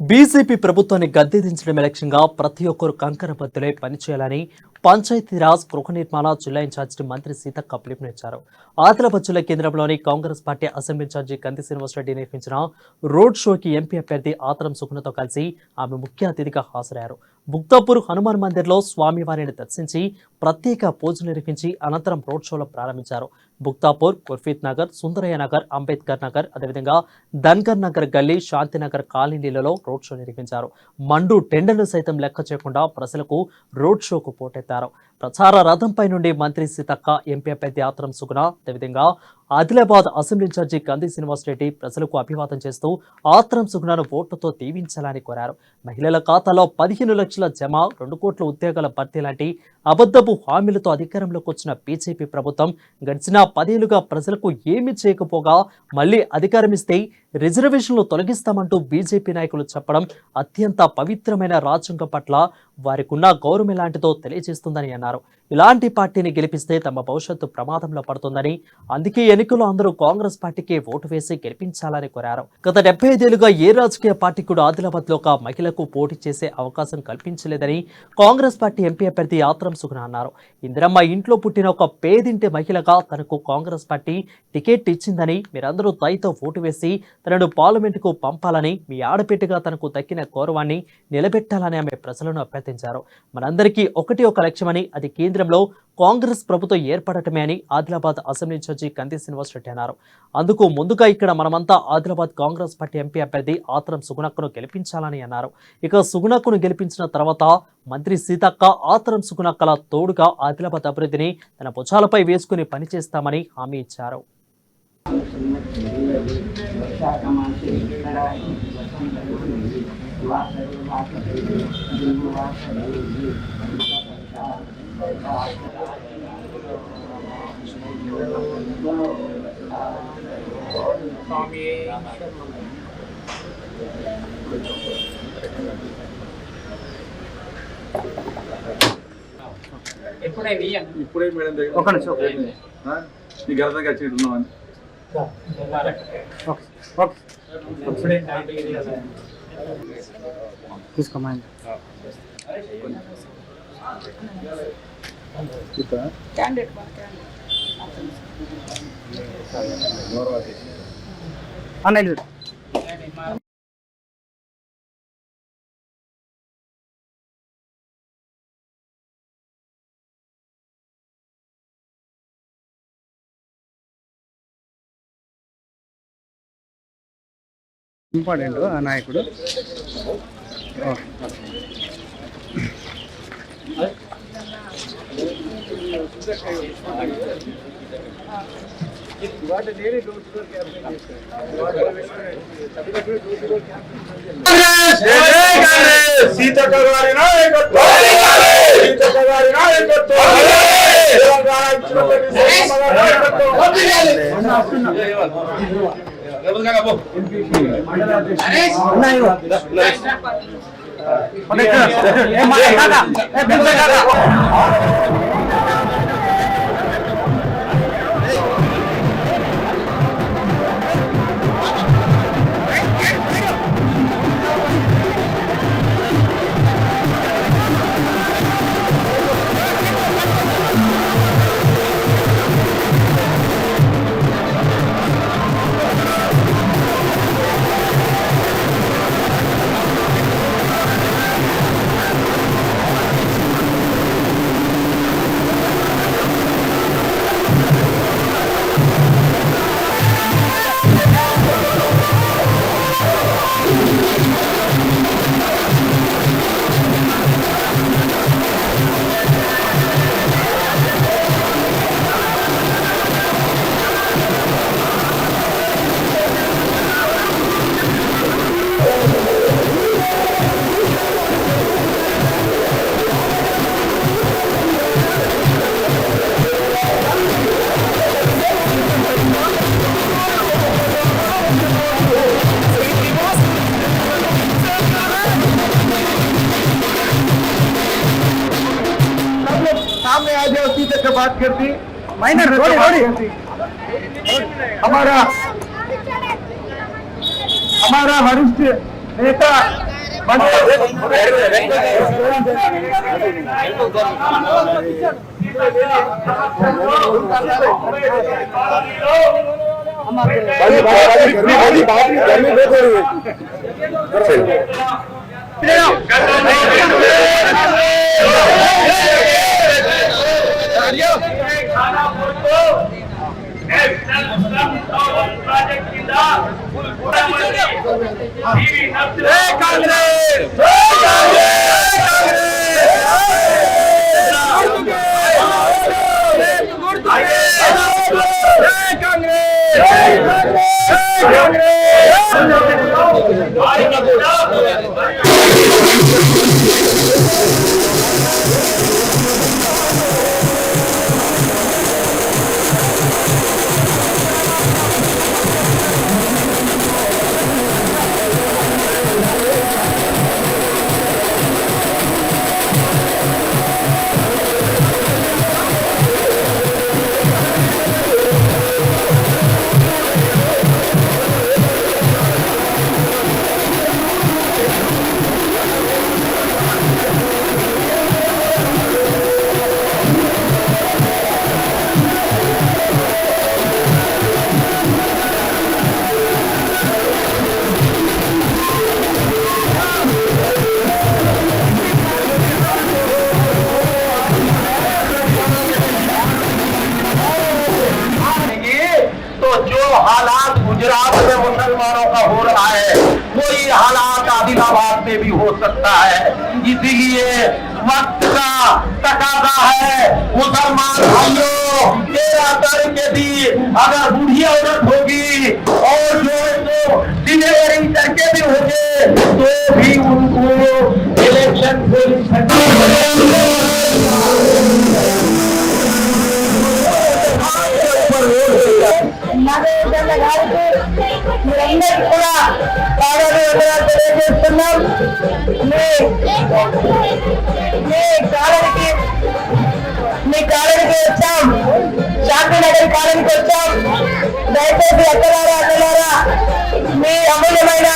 BJP ప్రభుత్వాన్ని గద్దెదించడమే లక్ష్యంగా ప్రతి ఒక్కరు కంకర బద్దులై పనిచేయాలని పంచాయతీరాజ్ గృహ నిర్మాణ జిల్లా ఇన్ఛార్జి మంత్రి సీతక్క పిలుపునిచ్చారు. ఆదిలాబాద్ జిల్లా కేంద్రంలోని కాంగ్రెస్ పార్టీ అసెంబ్లీ ఇన్ఛార్జి కంది శ్రీనివాసరెడ్డి నిర్వహించిన రోడ్ షోకి ఎంపీ అభ్యర్థి ఆతరం సుగుణతో కలిసి ఆమె ముఖ్య అతిథిగా హాజరయ్యారు. బుక్తాపూర్ హనుమాన్ మందిర్లో స్వామివారిని దర్శించి ప్రత్యేక పూజలు నిర్వహించి అనంతరం రోడ్ షోలో ప్రారంభించారు. బుక్తాపూర్ కుర్ఫీత్ నగర్ సుందరయ్య నగర్ అంబేద్కర్ నగర్ అదేవిధంగా ధన్కర్ నగర్ గల్లీ శాంతినగర్ కాలనీలలో రోడ్ షో నిర్వహించారు. మండు టెండర్లు సైతం లెక్క చేయకుండా ప్రజలకు రోడ్ షోకు పోటెత్తారు. ప్రచార రథంపై నుండి మంత్రి సీతక్క ఎంపీ అభ్యర్థి ఆత్రం సుగుణ. అదేవిధంగా ఆదిలాబాద్ అసెంబ్లీ ఇన్ఛార్జి కంది శ్రీనివాసరెడ్డి ప్రజలకు అభివాదం చేస్తూ ఆత్రం సుగుణను ఓట్లతో దీవించాలని కోరారు. మహిళల ఖాతాలో పదిహేను లక్షల జమ రెండు కోట్ల ఉద్యోగాల భర్తీ లాంటి అబద్ధపు హామీలతో అధికారంలోకి వచ్చిన బీజేపీ ప్రభుత్వం గడిచిన పదేళ్ళుగా ప్రజలకు ఏమీ చేయకపోగా మళ్ళీ అధికారం ఇస్తే రిజర్వేషన్లు తొలగిస్తామంటూ బీజేపీ నాయకులు చెప్పడం అత్యంత పవిత్రమైన రాజ్యాంగం పట్ల వారికున్న గౌరవం ఎలాంటిదో తెలియజేస్తుందని అన్నారు. ఇలాంటి పార్టీని గెలిపిస్తే తమ భవిష్యత్తు ప్రమాదంలో పడుతుందని అందుకే ఎన్నికల్లో అందరూ కాంగ్రెస్ పార్టీకి ఓటు వేసి గెలిపించాలని కోరారు. గత డెబ్బై ఐదేళ్ళుగా ఏ రాజకీయ పార్టీ కూడా ఆదిలాబాద్లో ఒక మహిళకు పోటీ చేసే అవకాశం కల్పించలేదని కాంగ్రెస్ పార్టీ ఎంపీ అభ్యర్థి ఆత్రం సుగుణ అన్నారు. ఇందిరమ్మ ఇంట్లో పుట్టిన ఒక పేదింటి మహిళగా తనకు కాంగ్రెస్ పార్టీ టికెట్ ఇచ్చిందని మీరందరూ దయతో ఓటు వేసి తనను పార్లమెంటుకు పంపాలని మీ ఆడపిట్టగా తనకు దక్కిన గౌరవాన్ని నిలబెట్టాలని ఆమె ప్రజలను అభ్యర్థించారు. మనందరికీ ఒకటి ఒక లక్ష్యమని అది కేంద్రంలో కాంగ్రెస్ ప్రభుత్వం ఏర్పడటమే అని ఆదిలాబాద్ అసెంబ్లీ ఇన్ఛార్జి కంది శ్రీనివాసరెడ్డి అన్నారు. అందుకు ముందుగా ఇక్కడ మనమంతా ఆదిలాబాద్ కాంగ్రెస్ పార్టీ ఎంపీ అభ్యర్థి ఆత్రం సుగుణక్కను గెలిపించాలని అన్నారు. ఇక సుగుణక్కును గెలిపించిన తర్వాత మంత్రి సీతక్క ఆత్రం సుగుణక్కల తోడుగా ఆదిలాబాద్ అభివృద్ధిని తన భుజాలపై వేసుకుని పనిచేస్తామని హామీ ఇచ్చారు. ఎప్పుడే వియ్యం ఇప్పుడే మేడం దగ్గర ఒక నిమిషం ఒక నిమిషం. వచ్చి ఉన్నామని ఎప్పుడే నైట్ ఏరియా తీసుకోమండి క్యాండిడేట్ అన్న ఇల్లు ఇంపార్టెంట్ ఆ నాయకుడు ఓకే సీతక్క గారి నాయకత్వం సీతక్క గారి నాయకత్వం తెలంగాణ অনেক কাকা हमारा वरिष्ठ नेता project Hey, Congress! Hey, Congress! सकता है। इसीलिए वक्त का तकाजा है। मुसलमान भाइयों तेरा दर के दिन अगर बूढ़ी औरत होगी और जो तो डिलीवरी करके भी होंगे तो भी उनको इलेक्शन నాగేశ్వర గారికి మీరందరికీ కూడా పాదాభివందనాలు తెలియజేస్తున్నాం. మీ మీ మీ కాలనికి వచ్చాం. శాంతినగర్ కాలనీకి వచ్చాం. దయచేసి ఎక్కడారా అక్కలారా మీ అమూల్యమైన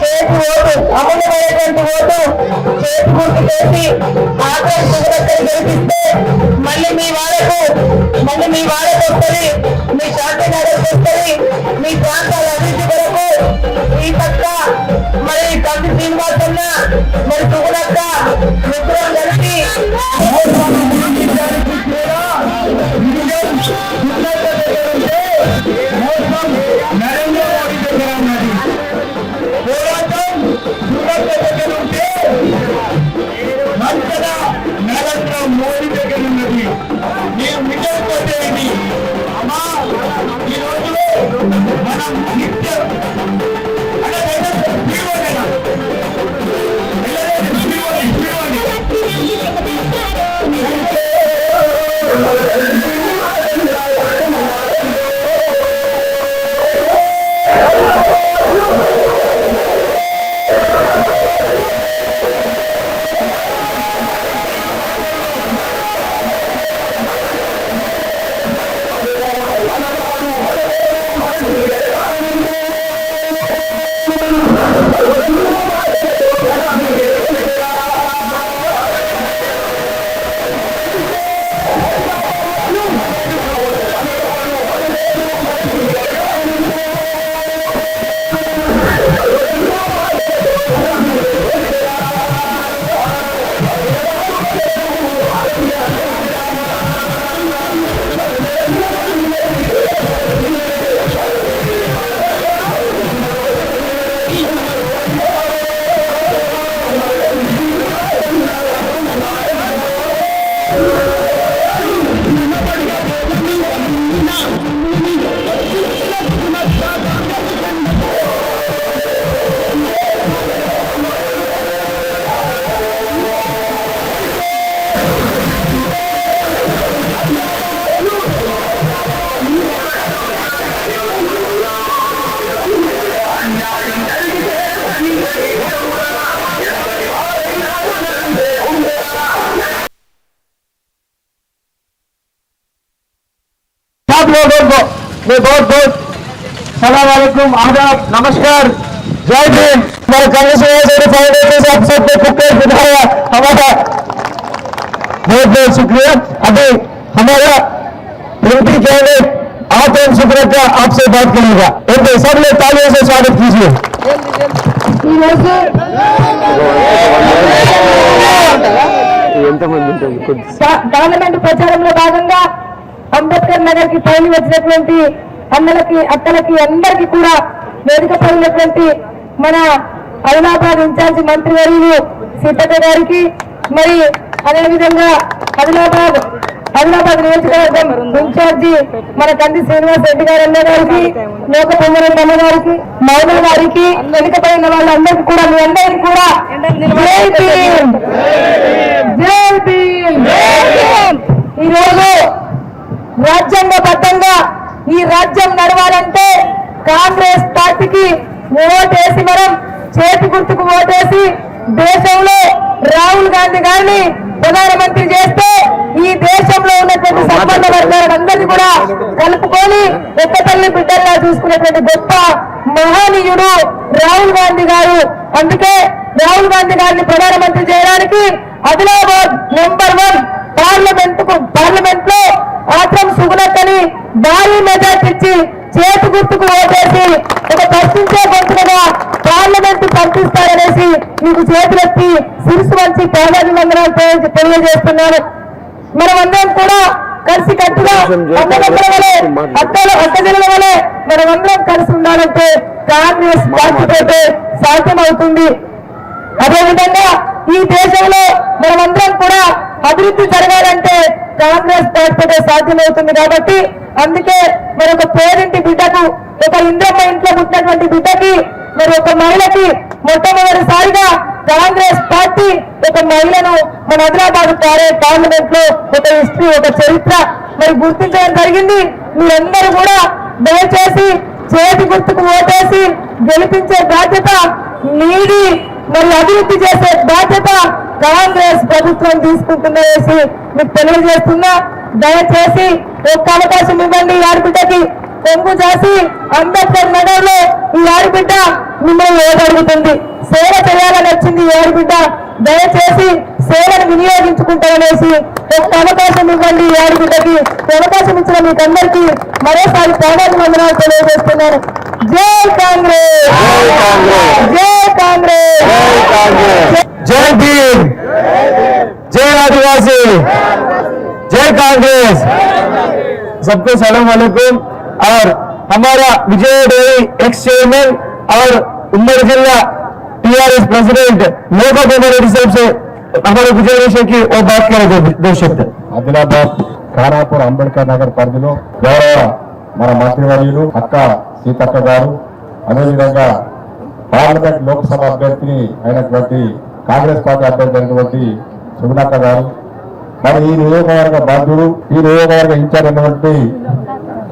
చేతి ఓటు అమూల్యమైనటువంటి ఓటు చేతి గుర్తు చేసి ఆఖరి గెలిపిస్తే మళ్ళీ మీ వాళ్ళకు మళ్ళీ మీ వాళ్ళకు వస్తుంది మీ శాంతి నగర్ వస్తుంది మీ ప్రాంతాల అభివృద్ధి కొరకు ఈ పక్క మరి కంది శ్రీనివాసన్న మరి సుగుణక్క ముగ్గురం కలిసి सलाम वालेकुम आदाब नमस्कार जय भीम पर कांग्रेस फाउंडेशन से आप सबको पुकार दिखाया हमारा बहुत बहुत शुक्रिया अभी हमारा एमपी कैंडिडेट आतम सुब्रत का आपसे बात करेगा एक सब लोग तालियों से स्वागत कीजिए పా- పార్లమెంట్ ప్రచారంలో భాగంగా అంబేద్కర్ నగర్ కి పైన వచ్చినటువంటి అన్నలకి అక్కలకి అందరికీ కూడా వేదిక పడినటువంటి మన ఆదిలాబాద్ ఇన్ఛార్జి మంత్రి వర్యులు సీతక్క గారికి మరి అదేవిధంగా ఆదిలాబాద్ ఆదిలాబాద్ నియోజకవర్గం ఇన్ఛార్జి మన కంది శ్రీనివాస్ రెడ్డి గారు అన్న గారికి లోక పొంగరెడ్డి అన్న గారికి మౌన గారికి వెనుక పైన వాళ్ళందరికీ కూడా మీ అందరికీ కూడా ఈ రోజు రాజ్యాంగబద్ధంగా ఈ రాజ్యం నడవాలంటే కాంగ్రెస్ పార్టీకి ఓటేసి మనం చేతి గుర్తుకు ఓటేసి దేశంలో రాహుల్ గాంధీ గారిని ప్రధానమంత్రి చేస్తే ఈ దేశంలో ఉన్నటువంటి సంబంధ వర్గాలందరినీ కూడా కలుపుకొని ఒక్క తల్లి బిడ్డల్లా చూసుకునేటువంటి గొప్ప మహనీయుడు రాహుల్ గాంధీ గారు. అందుకే రాహుల్ గాంధీ గారిని ప్రధానమంత్రి చేయడానికి ఆదిలాబాద్ నెంబర్ వన్ పార్లమెంట్కు పార్లమెంట్లో ఆత్రం భారీ మెజార్టీ ఇచ్చి చేతి గుర్తుకు ఓటేసి ఒక ప్రశ్నించే గొంతుగా పార్లమెంట్ పంపిస్తారనేసి మీకు చేతులెత్తి శిరసు వంచి పాదాభివందనాలు తెలియ- తెలియజేస్తున్నాను మనమందరం కూడా కలిసి కట్టుగా అక్కలు అక్కజనుల వలె మనమందరం కలిసి ఉండాలంటే కాంగ్రెస్ పార్టీతో సాధ్యమవుతుంది. అదేవిధంగా ఈ దేశంలో మనమందరం కూడా అభివృద్ధి జరగాలంటే కాంగ్రెస్ పార్టీతో సాధ్యమవుతుంది కాబట్టి అందుకే మరి ఒక పేరింటి బిడ్డకు ఒక ఇంద్రమ్మ ఇంట్లో పుట్టినటువంటి బిడ్డకి మరి ఒక మహిళకి మొట్టమొదటిసారిగా కాంగ్రెస్ పార్టీ ఒక మహిళను మన హైదరాబాద్ పారే పార్లమెంట్లో ఒక హిస్టరీ ఒక చరిత్ర మరి గుర్తించడం జరిగింది. మీరందరూ కూడా దయచేసి చేతి గుర్తుకు ఓటేసి గెలిపించే బాధ్యత మీది మరి అభివృద్ధి చేసే బాధ్యత కాంగ్రెస్ ప్రభుత్వం తీసుకుంటుందనేసి మీకు తెలియజేస్తున్నా దయచేసి ఒక్క అవకాశం ఇవ్వండి ఆడబిడ్డకి. పొంగు చేసి అంబేద్కర్ నగర్లో ఈ ఆడబిడ్డ మిమ్మల్ని ఏదడుగుతుంది సేవ చేయాలని వచ్చింది ఈ ఆడబిడ్డ. దయచేసి సేవను వినియోగించుకుంటారనేసి ఒక్క అవకాశం ఇవ్వండి ఈ ఆడబిడ్డకి. అవకాశం ఇచ్చిన మీకు మరోసారి ప్రణాళిక వందనాలు తెలియజేస్తున్నాను. జై కాంగ్రెస్! జై కాంగ్రెస్! జై భీమ్! జై ఆదివాసీ जय कांग्रेस सबको सलाम वालेकुम और हमारा विजय डेयरी एक्स चेयरमैन और उम्र जिला टीआरएस प्रेसिडेंट लोका कुमार रेड्डी साहब से हमारे विजय विषय की वो बात करेंगे दो शब्द ఆదిలాబాద్ ఖానాపూర్ అంబేద్కర్ నగర్ పరిధిలో గౌరవ మన మంత్రివర్యులు అక్క సీతక్క గారు అదేవిధంగా పార్లమెంట్ లోక్సభ అభ్యర్థిని అయినటువంటి కాంగ్రెస్ పార్టీ అభ్యర్థి అయినటువంటి సుగుణక్క గారు మరి ఈ నియోజకవర్గ బాధ్యుడు ఈ నియోజకవర్గ ఇన్ఛార్జ్ అయినటువంటి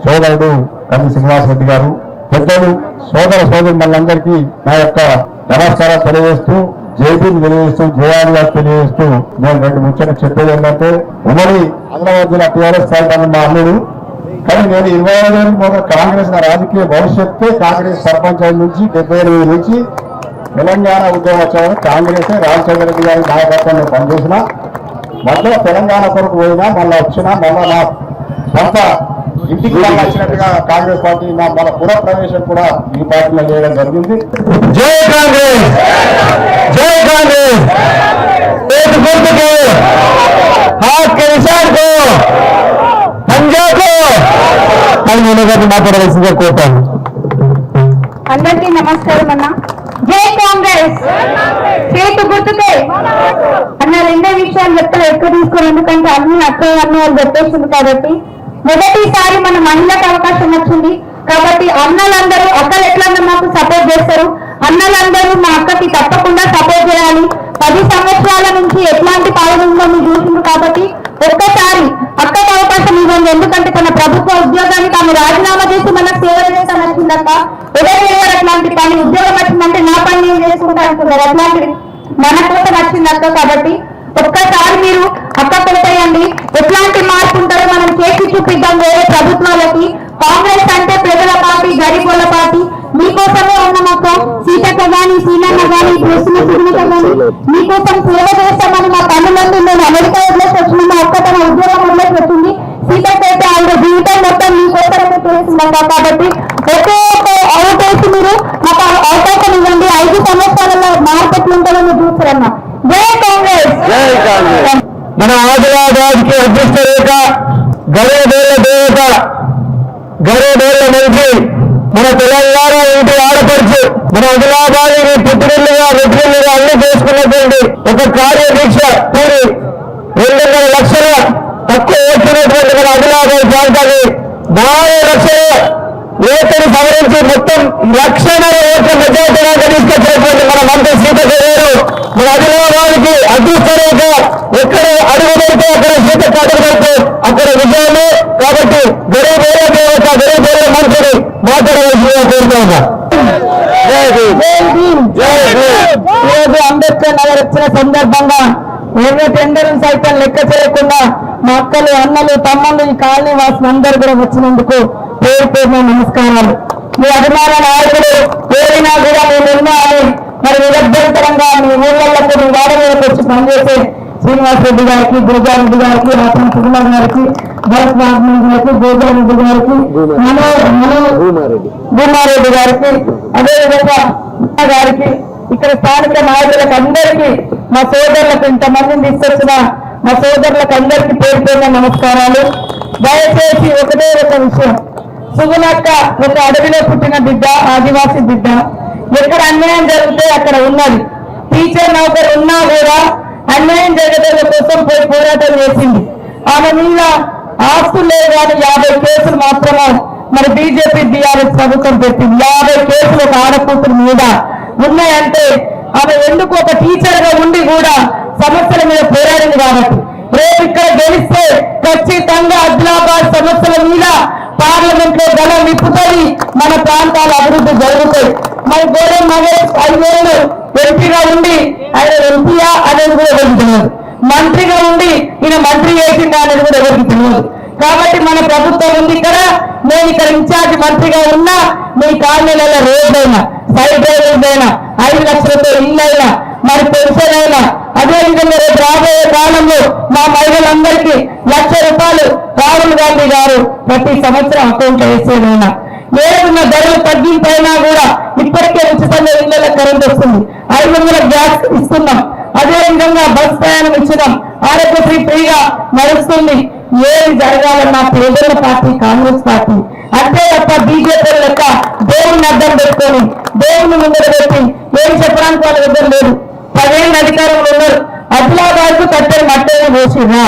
సోదరుడు కంది శ్రీనివాస్ రెడ్డి గారు. పెద్దలు సోదర సోదరు మనందరికీ నా యొక్క నమస్కారం తెలియజేస్తూ జైబీని తెలియజేస్తూ జయాలు తెలియజేస్తూ నేను రెండు ముచ్చట చెప్పేది ఏంటంటే ఉమ్మడి ఆదిలాబాద్ జిల్లా టీఆర్ఎస్ పార్టీ మా అల్లుడు. కానీ నేను ఇరవై ఐదు ఏళ్ళ ముందు కాంగ్రెస్ నా రాజకీయ భవిష్యత్తే కాంగ్రెస్ సర్పంచ్ నుంచి డెబ్బై ఎనిమిది నుంచి తెలంగాణ ఉద్యమం కాంగ్రెస్ రాజశేఖర రెడ్డి గారి నాయకత్వంలో పనిచేసిన మళ్ళీ తెలంగాణ కొరకు పోయినా మళ్ళీ వచ్చినా మళ్ళీ నా సొంత ఇంటికి వచ్చినట్టుగా కాంగ్రెస్ పార్టీ నా మన పునః ప్రవేశం కూడా ఈ పార్టీలో చేయడం జరిగింది. జై కాంగ్రెస్! జై కాంగ్రెస్! మాట్లాడవలసిందే అందరికీ నమస్కారం అన్నా. జై కాంగ్రెస్. చేతు గుర్తుకే. అన్న రెండే విషయాలు చెప్తారు ఎక్కువ తీసుకోరు ఎందుకంటే అన్ని అక్క అన్న వాళ్ళు చెప్పేసింది కాబట్టి. మొదటిసారి మన మహిళకు అవకాశం వచ్చింది. కాబట్టి అన్నలందరూ అక్కలు ఎట్లా మాకు సపోర్ట్ చేస్తారు. అన్నలందరూ మా అక్కకి తప్పకుండా సపోర్ట్ చేయాలి. పది సంవత్సరాల నుంచి ఎట్లాంటి పాల్గొందో ఉందో మీరు చూసింది కాబట్టి ఒక్కసారి అక్కకి అవకాశం ఇవ్వండి. ఎందుకంటే తన ప్రభుత్వ ఉద్యోగానికి ఆమె రాజీనామా చేసి మనకు సేవ చేస్తాను అనుకుందక్క ఎవరు అట్లాంటి పని ఉద్యోగం వచ్చిందంటే నా పని నేను చేసుకుంటా అనుకున్నారు అట్లాంటిది మన కోసం వచ్చిందక్క కాబట్టి ఒక్కసారి మీరు అక్క పెట్టేయండి ఎట్లాంటి మార్పు ఉంటారో మనం చేసి చూపిద్దాం వేరే ప్రభుత్వాలకి. కాంగ్రెస్ అంటే ప్రజల పార్టీ గరీబుల పార్టీ. మీకోసమే ఉన్న మొత్తం సీతక్క గాని సీనన్న గాని కృష్ణ సునీత గాని. మీకోసం సేవ చేస్తామని మా తల్లిదండ్రులు నేను అమెరికా వదిలేసి వచ్చిన అక్క తన ఉద్యోగం వదిలేసి వచ్చింది సీతక్క అయితే ఆవిడ జీవితం మొత్తం మీకోసమే చేసిందంట కాబట్టి ఒకే ఒక అవుట్ వేసి మీరు మాకు అవకాశం ఇవ్వండి. ఐదు సంవత్సరాలలో మార్కెట్ ఉంటుందో మీరు చూస్తారన్న జై కాంగ్రెస్. మన ఆదిలాబాద్కి అదృష్ట రేఖ గరుడేళ్ళ దేవత గరుడేళ్ళ మంత్రి మన తెలంగాణ ఇంటి ఆడపడుచు మన ఆదిలాబాద్ పుట్టినల్లుగా రెడ్డిల్లుగా అన్ని చేసుకున్నటువంటి ఒక కార్యదీక్ష. పూరి రెండు రెండున్నర లక్షల తక్కువ వచ్చినటువంటి మన ఆదిలాబాద్ ప్రాంతాన్ని నాలుగు లక్షల ఓటును సవరించి మొత్తం లక్షన్నర ఓట్ల మెజార్టీగా తీసుకొచ్చినటువంటి మన మంత్రి సీతక్క గారు మన ఆదిలాబాద్కి అదృష్టరేఖ ఎక్కడ అడుగు పెడితే అక్కడ సీతక్క అడుగు పెడితే అక్కడ విజయాలు కాబట్టి గరీబ్ ఏరియా దేవత గరీబ్ ఏరియా మంత్రిని మాట్లాడవలసిందిగా కోరుతున్నా జై భీమ్. జై భీమ్. అంబేద్కర్ నగర్ వచ్చిన సందర్భంగా ఎన్నో టెండర్లు సైతం లెక్క చేయకుండా మా అక్కలు అన్నలు తమ్ముళ్ళు ఈ కాలనీ వాసులు అందరూ కూడా వచ్చినందుకు పేరు పేరున నమస్కారాలు. మీ అభిమాన నాయకులు ఏదైనా కూడా మేము నిర్ణయాలు మరి నిరభ్యంతరంగా మీ ఊళ్ళకు మీ వాడలకు వచ్చి పనిచేసే శ్రీనివాస్ రెడ్డి గారికి గిరిజారెడ్డి గారికి రతన్ సుకుమార్ గారికి భరత్ నాగమణి గారికి గోపారెడ్డి గారికి భూమారెడ్డి. గారికి అదేవిధంగా గారికి ఇక్కడ స్థానిక నాయకులకు అందరికీ మా సోదరులకు ఇంతమందిని తీసుకొచ్చిన మా సోదరులకు అందరికీ పేరు నమస్కారాలు. దయచేసి ఒకటే ఒక విషయం. సుగుణక్క ఒక అడవిలో పుట్టిన బిడ్డ ఆదివాసి బిడ్డ. ఎక్కడ అన్యాయం జరిగితే అక్కడ ఉన్నది. టీచర్ నౌకరు ఉన్నా కూడా అన్యాయం జరగడం కోసం పోయి పోరాటం చేసింది. ఆమె మీద ఆస్తులు లేవు కానీ యాభై కేసులు మాత్రమే మరి బీజేపీ బీఆర్ఎస్ ప్రభుత్వం పెట్టింది. యాభై కేసులు ఒక ఆడకూతురు మీద ఉన్నాయంటే ఆమె ఎందుకు ఒక టీచర్గా ఉండి కూడా సమస్యల మీద పోరాడింది కాబట్టి? రేపు ఇక్కడ గెలిస్తే ఖచ్చితంగా ఆదిలాబాద్ సమస్యల మీద పార్లమెంట్లో గల నిప్పుతుంది మన ప్రాంతాల అభివృద్ధి జరుగుతాయి. మరి గోడే మహేష్ ఐదేళ్ళు ఎంపీగా ఉండి ఆయన ఎంపీయా అనేది కూడా ఎవరికి తెలియదు. మంత్రిగా ఉండి ఈయన మంత్రి చేసిందా అనేది కూడా ఎవరికి తెలియదు. కాబట్టి మన ప్రభుత్వం ఉంది ఇక్కడ నేను ఇక్కడ ఇన్ఛార్జ్ మంత్రిగా ఉన్నా మీ కాలనీలలో రోడ్డైనా సైడ్ అయినా ఐదు లక్షలతో ఇల్లు అయినా మరి పెన్షన్ అయినా అదేవిధంగా రేపు రాబోయే కాలంలో మా మహిళలందరికీ లక్ష రూపాయలు రాహుల్ గాంధీ గారు ప్రతి సంవత్సరం అకౌంట్ వేసేదైనా ఏడున్న ధరలు తగ్గింపైనా కూడా ఇప్పటికే ఉచితంగా ఇళ్ళ కరెంట్ వస్తుంది. ఐదు వందల గ్యాస్ ఇస్తున్నాం. అదే విధంగా బస్ ప్రయాణం ఇచ్చడం ఆరోగ్యశ్రీ ఫ్రీగా నడుస్తుంది. ఏది జరగాలన్నా పేదల పార్టీ కాంగ్రెస్ పార్టీ. అంతే తప్ప బీజేపీ లెక్క దేవుని అర్థం పెట్టుకొని దేవుని ముందర పెట్టి ఏం చెప్పడానికి వాళ్ళ దగ్గర లేదు. పదేళ్ళు అధికారంలో ఉన్నారు. ఆదిలాబాద్కు కట్టెలు మట్టేలు వేసిందా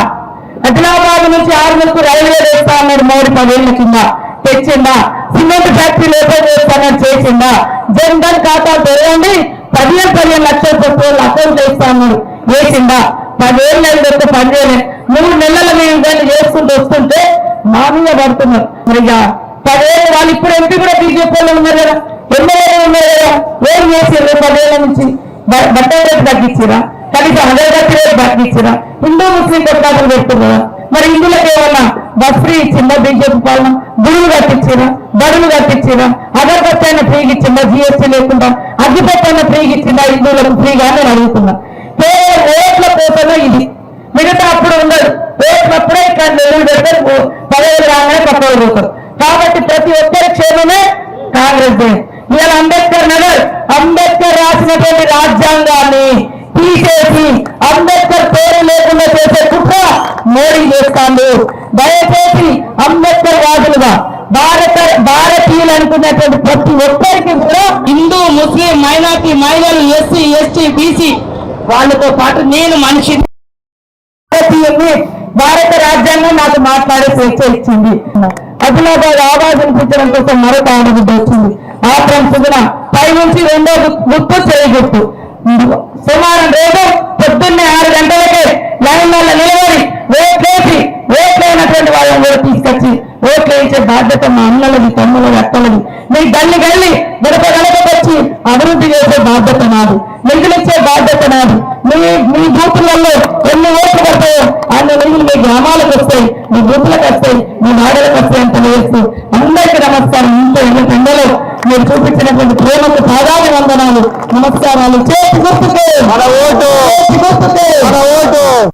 ఆదిలాబాద్ నుంచి ఆరుగురికి రైల్వే వేస్తా అన్నాడు మోడీ పదేళ్ళ కింద తెచ్చిందా? సిమెంట్ ఫ్యాక్టరీ ఓపెన్ చేస్తానని చేసిందా? జన్ ఖాతా తెరవండి. పదిహేను పదిహేను లక్షల రూపాయలు అకౌంట్ వేస్తా అన్నాడు వేసిందా? పదేళ్ళు అయింది ఒక్క పని మూడు నెలల మేము దాన్ని చేసుకుంటూ వస్తుంటే మా మీద పడుతున్నారు. మరి పదేళ్ళు వాళ్ళు ఇప్పుడు ఎంపీ కూడా బీజేపీ వాళ్ళు ఉన్నారు కదా. ఎమ్మెల్యేలు ఉన్నారు కదా చేసారు పదేళ్ళ నుంచి. బ- బట్టల రేటు తగ్గించిరా? కనీసం అగరబత్తి రేటు తగ్గించిరా? హిందూ ముస్లిం కొట్లాటలు పెడుతున్నారు? మరి హిందువులకు ఏమన్నా బస్ ఫ్రీ ఇచ్చిందా బీజేపీ పాలన? గురువులు కట్టించిరా? బడులు కట్టించిరా? అగరబత్తి అయినా ఫ్రీగా ఇచ్చిందా జిఎస్టీ లేకుండా? అగ్గిపత్తి అయినా ఫ్రీగా ఇచ్చిందా హిందువులకు ఫ్రీగా నేను అడుగుతున్నా. కేవలం ఓట్ల కోసమే ఇది. మిగతా అప్పుడు ఉండదు. ఓట్లప్పుడే ఇక్కడ నెల్లూరు పెడతారు. పదవులు రాగానే పక్కన పోతారు. కాబట్టి ప్రతి ఒక్కరి క్షేమమే కాంగ్రెస్ ఇవాళ అంబేద్కర్ నగర్ అంబేద్కర్ రాసినటువంటి రాజ్యాంగాన్ని తీసేసి అంబేద్కర్ పేరు లేకుండా చేసే కుట్ర మోడీ చేస్తాడు. దయచేసి అంబేద్కర్ వాదులుగా భారత భారతీయులు అనుకున్నటువంటి ప్రతి ఒక్కరికి కూడా హిందూ ముస్లిం మైనార్టీ మహిళలు ఎస్సీ ఎస్టీ బీసీ వాళ్ళతో పాటు నేను మనిషిని భారతీయుల్ని భారత రాజ్యాంగం నాకు మాట్లాడే స్వేచ్ఛ ఇచ్చింది. ఆదిలాబాద్ ఆవాజ్ వినిపించడం కోసం మరొక ఆడబిడ్డ వచ్చింది. ఆత్రం సుగుణ పై నుంచి రెండో గుర్తు చేయి గుర్తు సుమారు రేపు పొద్దున్నే ఆరు గంటలకే లైన్లలో నిలబడి ఓట్లేసి ఓట్లైనటువంటి వాళ్ళని కూడా తీసుకొచ్చి ఓట్లు బాధ్యత మా అన్నలది తమ్ములది అక్కలది. మీ గల్లి గల్లి గడప గడపకొచ్చి అభివృద్ధి చేసే బాధ్యత నాది. నిధులిచ్చే బాధ్యత నాది. మీ మీ బూతులలో ఎన్ని ఓట్లు పడతాయో అన్ని నిధులు మీ గ్రామాలకు వస్తాయి మీ బూతులకు వస్తాయి మీ నాడలకు వస్తాయి అని తెలియజేస్తూ అందరికీ మీరు చూపించినటువంటి ప్రేమకు సాధారణ వందనాలు నమస్కారాలు. చేతి గుర్తుకే. మన ఓటు. గుర్తుకే. మన ఓటు.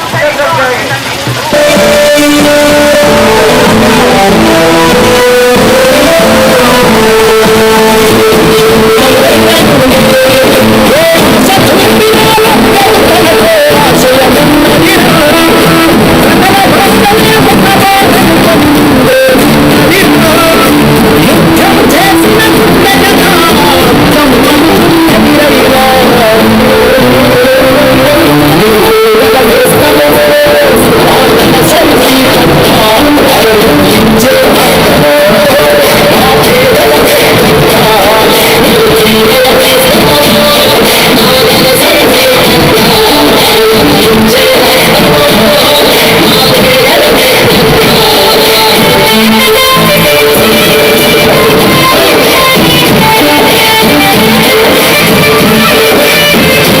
Thank you.